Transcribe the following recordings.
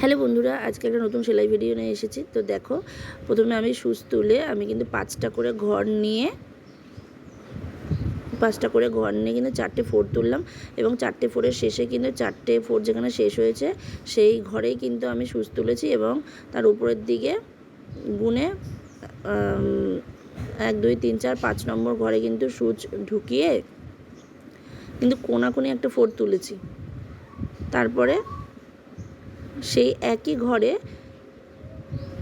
Hello বন্ধুরা, আজকে একটা নতুন সেলাই ভিডিও নিয়ে এসেছি। তো দেখো, প্রথমে আমি সুচ তুলে আমি কিন্তু পাঁচটা করে ঘর নিয়ে, পাঁচটা করে ঘর নিয়ে কিন্তু চারটে ফোর তুললাম এবং চারটে ফোরের শেষে কিন্তু চারটে ফোর যেখানে শেষ হয়েছে, সেই ঘরেই কিন্তু আমি সুচ তুলেছি এবং তার উপরের দিকে গুনে এক, দুই, তিন, চার, পাঁচ নম্বর ঘরে কিন্তু সুচ ঢুকিয়ে কিন্তু কোনাকুনি একটা ফোর তুলেছি। তারপরে সেই একই ঘরে,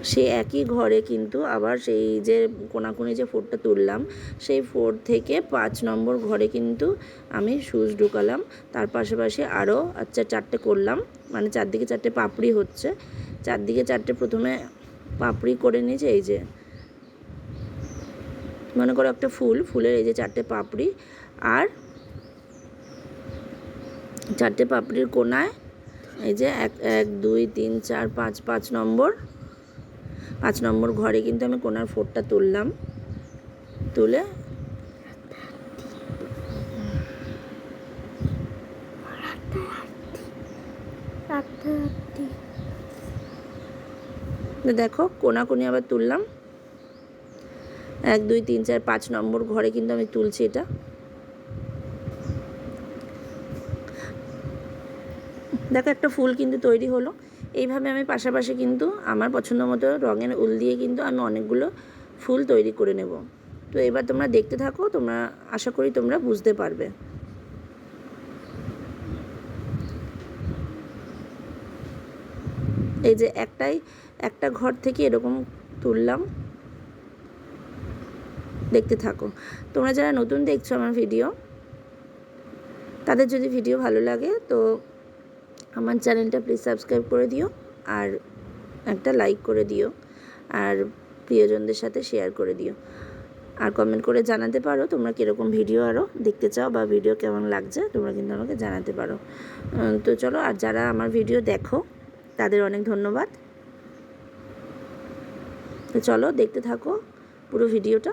সেই একই ঘরে কিন্তু আবার সেই যে কোনাকুনি যে ফোরটা তুললাম, সেই ফোর থেকে পাঁচ নম্বর ঘরে কিন্তু আমি সুচ ঢুকালাম। তার পাশাপাশি আরও আচ্ছা চারটে করলাম মানে চারদিকে চারটে পাপড়ি হচ্ছে। চারদিকে চারটে প্রথমে পাপড়ি করে নিয়েছে এই যে, মনে করো একটা ফুল, ফুলের এই যে চারটে পাপড়ি। আর চারটে পাপড়ির কোনায় এই যে এক এক, দুই, তিন, চার, পাঁচ পাঁচ নম্বর। পাঁচ নম্বর ঘরে কিন্তু আমি কোনার ফোরটা তুললাম। তুলে দেখো, কোনাকুনি আবার তুললাম। এক, দুই, তিন, চার, পাঁচ নম্বর ঘরে কিন্তু আমি তুলছি এটা। দেখো একটা ফুল কিন্তু তৈরি হলো। এইভাবে আমি পাশাপাশি কিন্তু আমার পছন্দ মতো রঙের উল দিয়ে কিন্তু আমি অনেকগুলো ফুল তৈরি করে নেব। তো এবার তোমরা দেখতে থাকো, তোমরা আশা করি তোমরা বুঝতে পারবে। এই যে একটাই, একটা ঘর থেকে এরকম তুললাম। দেখতে থাকো। তোমরা যারা নতুন দেখছ আমার ভিডিও, তাদের যদি ভিডিও ভালো লাগে তো আমার চ্যানেলটা প্লিজ সাবস্ক্রাইব করে দিও আর একটা লাইক করে দিও আর প্রিয়জনদের সাথে শেয়ার করে দিও। আর কমেন্ট করে জানাতে পারো তোমরা কীরকম ভিডিও আরও দেখতে চাও বা ভিডিও কেমন লাগছে, তোমরা কিন্তু আমাকে জানাতে পারো। তো চলো, আর যারা আমার ভিডিও দেখো, তাদের অনেক ধন্যবাদ। তো চলো, দেখতে থাকো পুরো ভিডিওটা